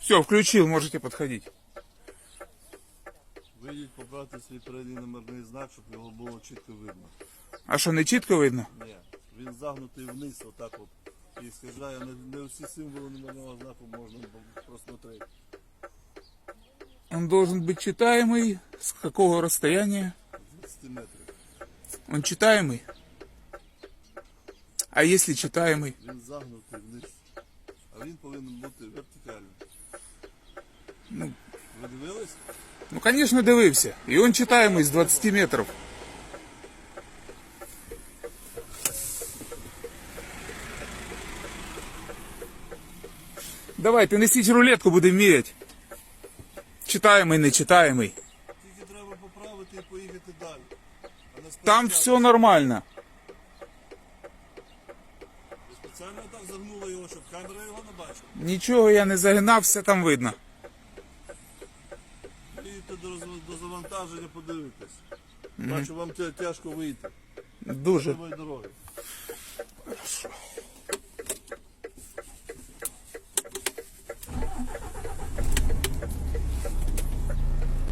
Все, включил, можете подходить. Вийдіть побрати свій передній номерний знак, щоб його було чітко видно. А що, не чітко видно? Ні, він загнутий вниз, отак от. І скажає, не, не всі символи номерного знаку можна б- просмотрети. Он должен быть читаемый. С какого расстояния? 20 метрів. Он читаемый? А если читаемый? Він загнутий вниз. А він повинен бути вертикальним. Ну. Ви дивились? Ну, конечно, дивився. І он читаемый з 20 метрів. Давайте, несіть рулетку, будемо міряти. Читаємий, не читаємий. Тільки треба поправити і поїхати далі. А не Там сперечатися. все нормально. Спеціально так загнули його, щоб камера його не бачила. Нічого я не загинав, все там видно. Їдьте до, роз- до завантаження, подивитесь. Бачу, вам тя- тяжко вийти. Дуже. Нової дороги.